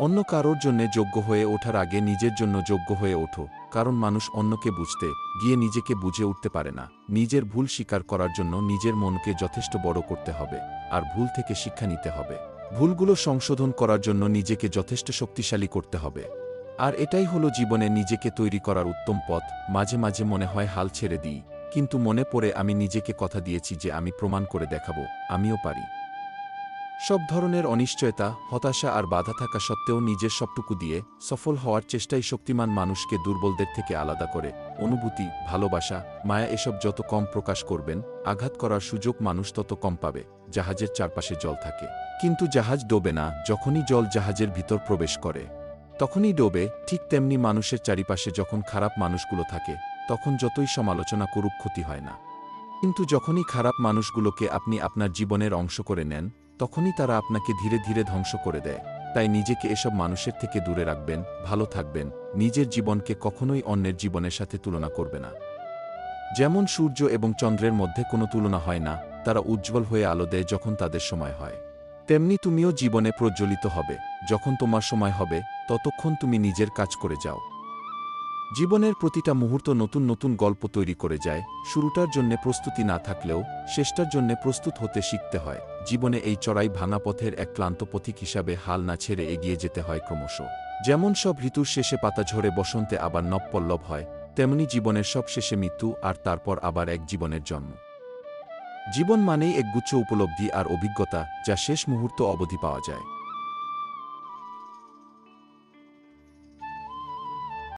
অন্য কারোর জন্য যোগ্য হয়ে ওঠার আগে নিজের জন্য যোগ্য হয়ে ওঠো, কারণ মানুষ অন্যকে বুঝতে, গিয়ে নিজেকে বুঝে উঠতে পারে না। নিজের ভুল স্বীকার করার জন্য নিজের মনকে যথেষ্ট বড় করতে হবে, আর ভুল থেকে শিক্ষা নিতে হবে। ভুলগুলো সংশোধন করার জন্য নিজেকে যথেষ্ট শক্তিশালী করতে হবে। আর এটাই হলো জীবনে নিজেকে তৈরি করার উত্তম পথ। মাঝে মাঝে মনে হয়, হাল ছেড়ে দিই। কিন্তু মনে পড়ে, আমি নিজেকে কথা দিয়েছি যে আমি প্রমাণ করে দেখাবো, আমিও পারি। সব ধরনের অনিশ্চয়তা, হতাশা আর বাধা থাকা সত্ত্বেও নিজের সবটুকু দিয়ে সফল হওয়ার চেষ্টাই শক্তিমান মানুষকে দুর্বলদের থেকে আলাদা করে। অনুভূতি, ভালোবাসা, মায়া এসব যত কম প্রকাশ করবেন, আঘাত করার সুযোগ মানুষ তত কম পাবে, জাহাজের চারপাশে জল থাকে। কিন্তু জাহাজ ডোবে না, যখনই জল জাহাজের ভিতর প্রবেশ করে। তখনই ডোবে, ঠিক তেমনি মানুষের চারিপাশে যখন খারাপ মানুষগুলো থাকে, তখন যতই সমালোচনা করুক ক্ষতি হয় না। কিন্তু যখনই খারাপ মানুষগুলোকে আপনি আপনার জীবনের অংশ করে নেন তখনই তারা আপনাকে ধীরে ধীরে ধ্বংস করে দেয়। তাই নিজেকে এসব মানুষের থেকে দূরে রাখবেন, ভালো থাকবেন, নিজের জীবনকে কখনোই অন্যের জীবনের সাথে তুলনা করবে না। যেমন সূর্য এবং চন্দ্রের মধ্যে কোনো তুলনা হয় না, তারা উজ্জ্বল হয়ে আলো দেয় যখন তাদের সময় হয়। তেমনি তুমিও জীবনে প্রজ্বলিত হবে, যখন তোমার সময় হবে, ততক্ষণ তুমি নিজের কাজ করে যাও। জীবনের প্রতিটা মুহূর্ত নতুন নতুন গল্প তৈরি করে যায়, শুরুটার জন্য প্রস্তুতি না থাকলেও শেষটার জন্য প্রস্তুত হতে শিখতে হয়। জীবনে এই চড়াই ভাঙা পথের এক ক্লান্ত পথিক হিসাবে হাল না ছেড়ে এগিয়ে যেতে হয় ক্রমশ। যেমন সব ঋতুর শেষে পাতা ঝরে বসন্তে আবার নবপল্লব হয়, তেমনি জীবনের সব শেষে মৃত্যু আর তারপর আবার এক জীবনের জন্ম। জীবন মানেই একগুচ্ছ উপলব্ধি আর অভিজ্ঞতা যা শেষ মুহূর্ত অবধি পাওয়া যায়।